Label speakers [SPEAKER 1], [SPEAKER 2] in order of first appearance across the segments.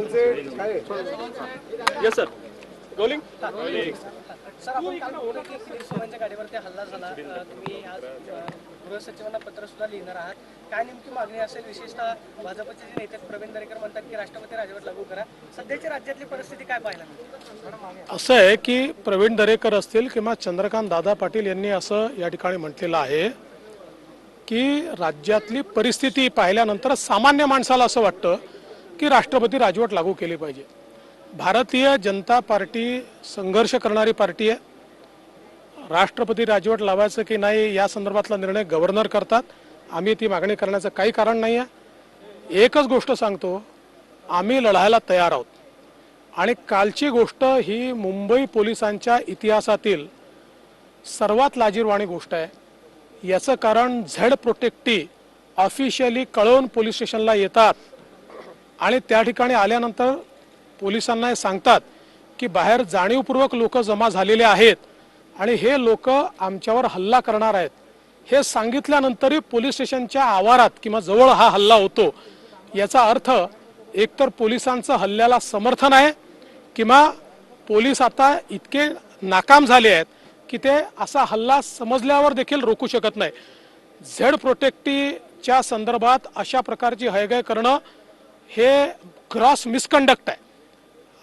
[SPEAKER 1] कॉलचे काय?
[SPEAKER 2] Yes sir rolling
[SPEAKER 3] sir आपण काल बोललो की किरीट गाडीवरती हल्ला झाला. तुम्ही आज गृहसचिवांना पत्र सुद्धा लिहिणार आहात. काय नेमकी मागणी असेल? विशेषतः भाजपचे जे नेते प्रवीण दरेकर म्हणतात की राष्ट्रपती राजवट लागू करा. सध्याची राज्यातली परिस्थिती काय पाहायला
[SPEAKER 4] असं आहे की प्रवीण दरेकर असतील किंवा चंद्रकांत दादा पाटील यांनी असं या ठिकाणी म्हटलेलं आहे की राज्यातली परिस्थिती पाहिल्यानंतर सामान्य माणसाला असं वाटतं की राष्ट्रपती राजवट लागू केली पाहिजे. भारतीय जनता पार्टी संघर्ष करणारी पार्टी आहे. राष्ट्रपती राजवट लावायचं की नाही या संदर्भातला निर्णय गव्हर्नर करतात. आम्ही ती मागणी करण्याचं काही कारण नाही आहे. एकच गोष्ट सांगतो आम्ही लढायला तयार आहोत. आणि कालची गोष्ट ही मुंबई पोलिसांच्या इतिहासातील सर्वात लाजीरवाणी गोष्ट आहे. याचं कारण झेड प्रोटेक्टी ऑफिशियली कळवून पोलीस स्टेशनला येतात. आणि त्या ठिकाणी आल्यानंतर पोलिसांना हे सांगतात की बाहेर जाणीवपूर्वक लोक जमा झालेले आहेत आणि हे लोक आमच्यावर हल्ला करणार आहेत. हे सांगितल्यानंतरही पोलीस स्टेशनच्या आवारात किंवा जवळ हा हल्ला होतो. याचा अर्थ एकतर पोलिसांचं हल्ल्याला समर्थन आहे किंवा पोलीस आता इतके नाकाम झाले आहेत की ते असा हल्ला समजल्यावर देखील रोखू शकत नाही. झेड प्रोटेक्टीच्या संदर्भात अशा प्रकारची हयगय करणं हे क्रॉस मिसकंडक्ट आहे.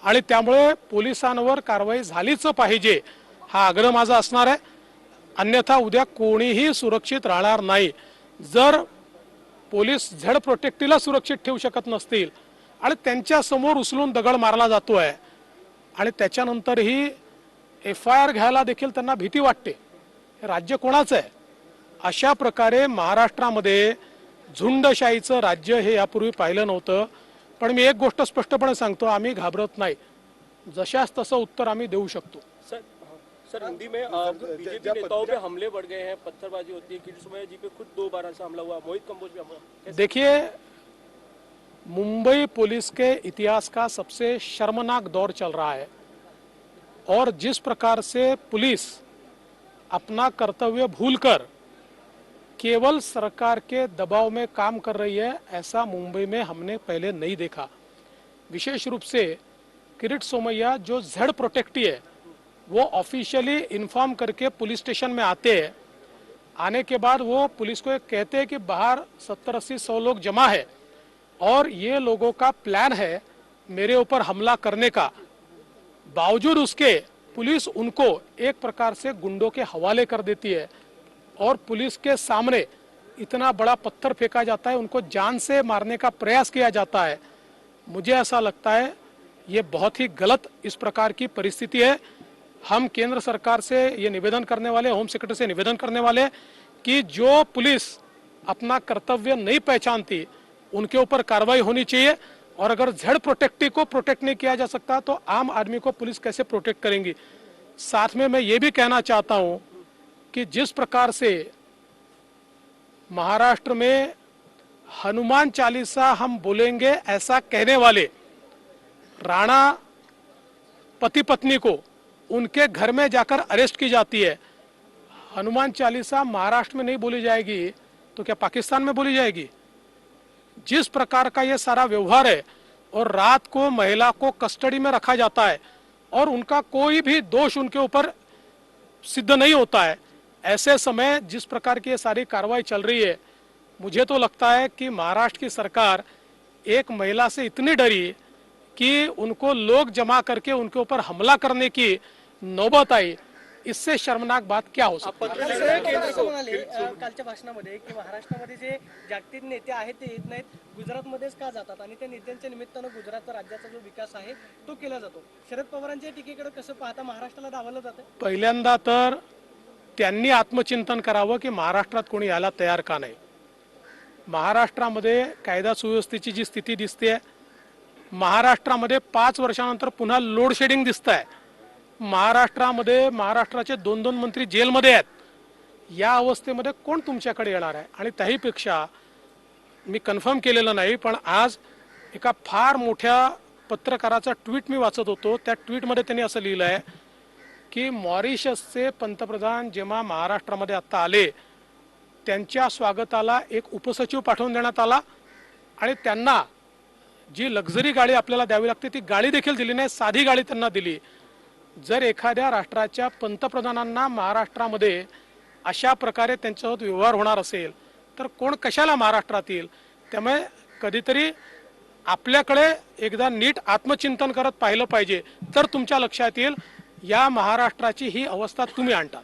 [SPEAKER 4] आणि त्यामुळे पोलिसांवर कारवाई झालीच पाहिजे हा आग्रह माझा असणार आहे. अन्यथा उद्या कोणीही सुरक्षित राहणार नाही. जर पोलीस झेड प्रोटेक्टीला सुरक्षित ठेवू शकत नसतील आणि त्यांच्यासमोर उचलून दगड मारला जातो आहे आणि त्याच्यानंतरही एफ आय आर घ्यायला देखील त्यांना भीती वाटते हे राज्य कोणाचं आहे? अशा प्रकारे महाराष्ट्रामध्ये झुंडशाहीचं राज्य हे यापूर्वी पाहिलं नव्हतं. पण मी एक गोष्ट स्पष्टपणे सांगतो आम्ही घाबरत नाही. जशास तसं उत्तर आम्ही देऊ शकतो.
[SPEAKER 2] सर सर हिंदी में बीजेपी नेताओं पे हमले बढ़ गए हैं पत्थरबाजी होती है जी पे खुद दो बार ऐसा हमला हुआ मोहित कंबोज पे हमला
[SPEAKER 4] देखिए मुंबई पुलिस के इतिहास का सबसे शर्मनाक दौर चल रहा है। और जिस प्रकार से पुलिस अपना कर्तव्य भूलकर केवल सरकार के दबाव में काम कर रही है, ऐसा मुंबई में हमने पहले नहीं देखा। विशेष रूप से किरीट सोमैया जो जेड प्रोटेक्टी है, वो ऑफिशियली इन्फॉर्म करके पुलिस स्टेशन में आते हैं। आने के बाद वो पुलिस को कहते हैं कि बाहर सत्तर अस्सी सौ लोग जमा है और ये लोगों का प्लान है मेरे ऊपर हमला करने का। बावजूद उसके, पुलिस उनको एक प्रकार से गुंडों के हवाले कर देती है। और पुलिस के सामने इतना बड़ा पत्थर फेंका जाता है, उनको जान से मारने का प्रयास किया जाता है। मुझे ऐसा लगता है, ये बहुत ही गलत इस प्रकार की परिस्थिति है। हम केंद्र सरकार से ये निवेदन करने वाले, होम सेक्रेटरी से निवेदन करने वाले कि जो पुलिस अपना कर्तव्य नहीं पहचानती, उनके ऊपर कार्रवाई होनी चाहिए। और अगर झड़ प्रोटेक्टी को प्रोटेक्ट नहीं किया जा सकता तो आम आदमी को पुलिस कैसे प्रोटेक्ट करेंगी? साथ में मैं ये भी कहना चाहता हूँ कि जिस प्रकार से महाराष्ट्र में हनुमान चालीसा हम बोलेंगे, ऐसा कहने वाले राणा पति पत्नी को उनके घर में जाकर अरेस्ट की जाती है। हनुमान चालीसा महाराष्ट्र में नहीं बोली जाएगी तो क्या पाकिस्तान में बोली जाएगी? जिस प्रकार का यह सारा व्यवहार है, और रात को महिला को कस्टडी में रखा जाता है, और उनका कोई भी दोष उनके ऊपर सिद्ध नहीं होता है ऐसे समय जिस प्रकार की ये सारी कार्रवाई चल रही है मुझे तो लगता है कि महाराष्ट्र की सरकार एक महिला से इतनी डरी कि उनको लोग जमा करके उनके ऊपर हमला करने की नौबत आई। इससे शर्मनाक बात क्या हो सकती है?
[SPEAKER 3] म्हणाले कालच्या भाषणामध्ये की महाराष्ट्रामध्ये जे जागतिक नेते आहेत ते येत नाहीत गुजरातमध्येच का जातात? आणि त्या नेत्यांच्या निमित्तानं गुजरात राज्याचा जो विकास आहे तो केला जातो. शरद पवारांच्या टीकेकडे कसं पाहता महाराष्ट्राला डावलं जातं?
[SPEAKER 4] पहिल्यांदा तर त्यांनी आत्मचिंतन करावं की महाराष्ट्रात कोणी यायला तयार का नाही. महाराष्ट्रामध्ये कायदा सुव्यवस्थेची जी स्थिती दिसते महाराष्ट्रामध्ये पाच वर्षानंतर पुन्हा लोडशेडिंग दिसत आहे महाराष्ट्रामध्ये महाराष्ट्राचे दोन दोन मंत्री जेलमध्ये आहेत. या अवस्थेमध्ये कोण तुमच्याकडे येणार आहे? आणि त्याहीपेक्षा मी कन्फर्म केलेलं नाही पण आज एका फार मोठ्या पत्रकाराचा ट्विट मी वाचत होतो. त्या ट्विटमध्ये त्यांनी असं लिहिलं आहे की मॉरिशसचे पंतप्रधान जेव्हा महाराष्ट्रामध्ये आत्ता आले त्यांच्या स्वागताला एक उपसचिव पाठवून देण्यात आला आणि त्यांना जी लक्झरी गाडी आपल्याला द्यावी लागते ती गाडी देखील दिली नाही साधी गाडी त्यांना दिली. जर एखाद्या राष्ट्राच्या पंतप्रधानांना महाराष्ट्रामध्ये अशा प्रकारे त्यांच्यासोबत व्यवहार होणार असेल तर कोण कशाला महाराष्ट्रात येईल? त्यामुळे कधीतरी आपल्याकडे एकदा नीट आत्मचिंतन करत पाहिलं पाहिजे. तर तुमच्या लक्षात येईल या महाराष्ट्राची ही अवस्था तुम्ही आणता.